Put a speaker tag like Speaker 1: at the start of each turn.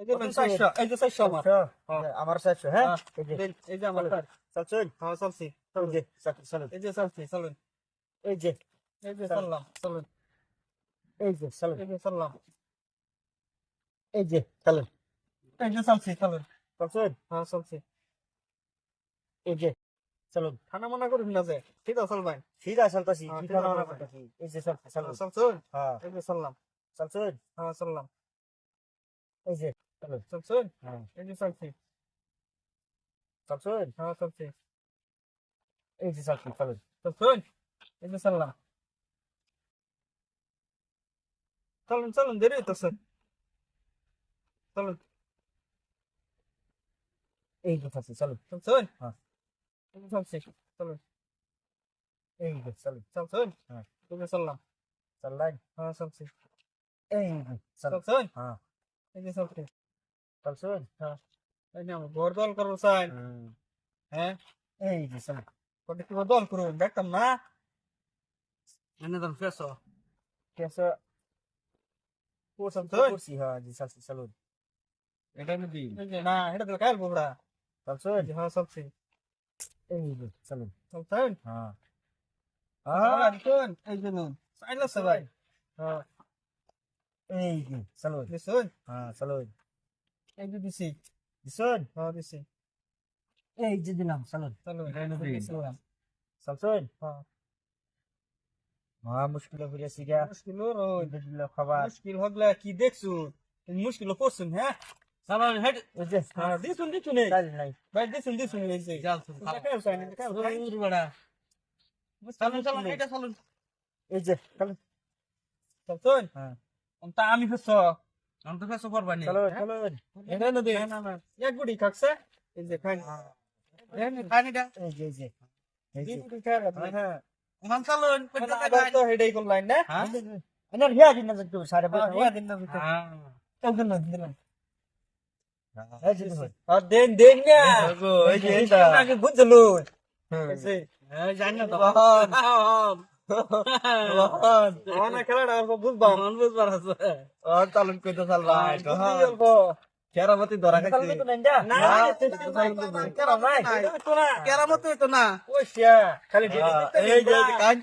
Speaker 1: আমার।
Speaker 2: চারশো?
Speaker 1: হ্যাঁ।
Speaker 2: চারশো হ্যাঁ?
Speaker 1: হ্যাঁ।
Speaker 2: এই যে
Speaker 1: আমার
Speaker 2: চলছেন
Speaker 1: হ্যাঁ চলছি
Speaker 2: এই যে চলুন।
Speaker 1: এই যে চলছি চলুন।
Speaker 2: এই যে
Speaker 1: এই যে
Speaker 2: চল।
Speaker 1: চললাম চলুন।
Speaker 2: এই যে চলুন।
Speaker 1: এই যে চললাম।
Speaker 2: এই যে চলুন।
Speaker 1: এই যে চলছি চলুন।
Speaker 2: চলছেন
Speaker 1: হ্যাঁ চলছি
Speaker 2: এই যে চলুন।
Speaker 1: ঠান্ডা মানা করুন না যে? ঠিক আছে চলবেন
Speaker 2: সিধা চলতেছি।
Speaker 1: হ্যাঁ,
Speaker 2: এই যে চল চলুন।
Speaker 1: চলছুন
Speaker 2: হ্যাঁ।
Speaker 1: এই যে চললাম।
Speaker 2: চলছেন
Speaker 1: হ্যাঁ চললাম।
Speaker 2: এই যে।
Speaker 1: চলছুন
Speaker 2: হ্যাঁ
Speaker 1: এই যে চলছি
Speaker 2: চলছেন
Speaker 1: হ্যাঁ চলছি
Speaker 2: এই যে চলছেন চলুন
Speaker 1: চলছুন এই যে চললাম চলুন চলুন দেরি হইতেছে চলুন
Speaker 2: এই যে চলছে চলুন
Speaker 1: চলছুন
Speaker 2: হ্যাঁ।
Speaker 1: এই যে চলছি চলুন
Speaker 2: এই যে চলুন
Speaker 1: চলছুন
Speaker 2: হ্যাঁ।
Speaker 1: এই যে চললাম
Speaker 2: চললাই
Speaker 1: হ্যাঁ চলছি
Speaker 2: এই যে
Speaker 1: চলছুন
Speaker 2: হ্যাঁ
Speaker 1: এই যে চলছি
Speaker 2: চলছেন
Speaker 1: এই যে আমার ঘর দল করব চাই
Speaker 2: হুম।
Speaker 1: হ্যাঁ
Speaker 2: এই যে চলুন
Speaker 1: কোটি কি দল করুন দেখতাম না এনে দাম ফেসো
Speaker 2: কেসা
Speaker 1: কোসম তো
Speaker 2: করছি হ্যাঁ জি চলছে চলুন
Speaker 1: এটা নদী না এটা তো কাল বুবড়া
Speaker 2: চলছেন
Speaker 1: হ্যাঁ চলছি
Speaker 2: এই যে চলুন
Speaker 1: চলছেন
Speaker 2: হ্যাঁ
Speaker 1: হ্যাঁ শুন এই যে নুন সাইলা সবাই হ্যাঁ
Speaker 2: এই যে চলুন
Speaker 1: দিছুন
Speaker 2: হ্যাঁ চলুন
Speaker 1: এই দিছি
Speaker 2: দিছুন
Speaker 1: হ্যাঁ দিছি
Speaker 2: এই যে দিলাম চলুন
Speaker 1: চলো
Speaker 2: এটা নদী।
Speaker 1: দিছিলাম
Speaker 2: চলছেন মহা মুশকিল হয়ে গেছি গা।
Speaker 1: মুশকিল
Speaker 2: খাবার।
Speaker 1: মুশকিল হগলা কি দেখছু? মুশকিল করছুন হ্যাঁ সামান হেড দিছুন দিছুন ভাই দিছুন দিছুন এই যে। চলুন
Speaker 3: চলুন চলুন
Speaker 2: চলুন
Speaker 1: চলছুন
Speaker 2: হ্যাঁ।
Speaker 1: তা আমি ফেস
Speaker 3: আমি তো ফেসো করবা নি।
Speaker 2: চলুন চলুন
Speaker 1: এটা নদী এক গুড়ি খাকছে। এই যে খাই।
Speaker 3: পানিটা
Speaker 2: এই যে এই যে। এই যে।
Speaker 1: গুড়ি খাই
Speaker 2: হ্যাঁ
Speaker 3: ওখান চলুন
Speaker 1: মানে আবার তো হেডেই করলাম না?
Speaker 3: হ্যাঁ?
Speaker 2: এনার হিয়া দিন না একটু সাড়ে
Speaker 1: হ্যাঁ,
Speaker 2: পাঁচ
Speaker 1: ইয়া দিন না ভিতরে।
Speaker 3: হ্যাঁ।
Speaker 1: না।
Speaker 2: এই যে দেখুন
Speaker 1: আর দেন দেন না।
Speaker 2: ওগো, এই যে
Speaker 1: আগে বুঝলো
Speaker 2: হুম।
Speaker 1: এই যে,
Speaker 3: এই জানি না তো।
Speaker 2: হ্যাঁ। কেরামতি ধরা খাইছে।
Speaker 1: তো নাই যা।
Speaker 2: না,
Speaker 1: না,
Speaker 2: এটা
Speaker 1: এটা
Speaker 2: তো
Speaker 1: না।
Speaker 3: কেরামত
Speaker 1: খালি